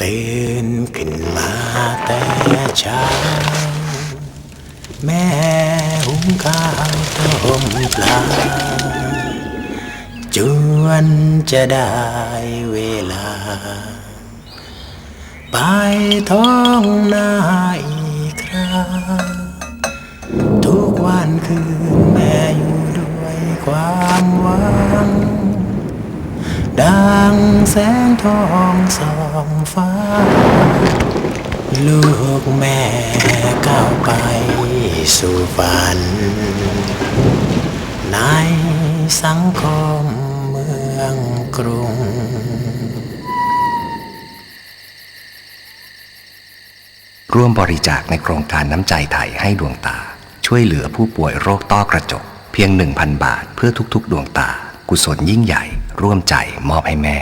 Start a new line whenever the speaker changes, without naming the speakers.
ตื่นขึ้นมาแต่เช้า แม่หุงข้าวต้มปลาจวนจะได้เวลา ไปท้องนาอีกคราทุกวันคืนแม่อยู่ด้วยความ ดังแสงทองส่องฟ้า ลูกแม่ก้าวไปสู่ฝัน ในสังคมเมืองกรุง
ร่วมบริจาคในโครงการน้ำใจไทยให้ดวงตา ช่วยเหลือผู้ป่วยโรคต้อกระจก เพียง 1,000 บาทเพื่อทุกๆ ดวงตา กุศลยิ่งใหญ่ ร่วมใจมอบให้แม่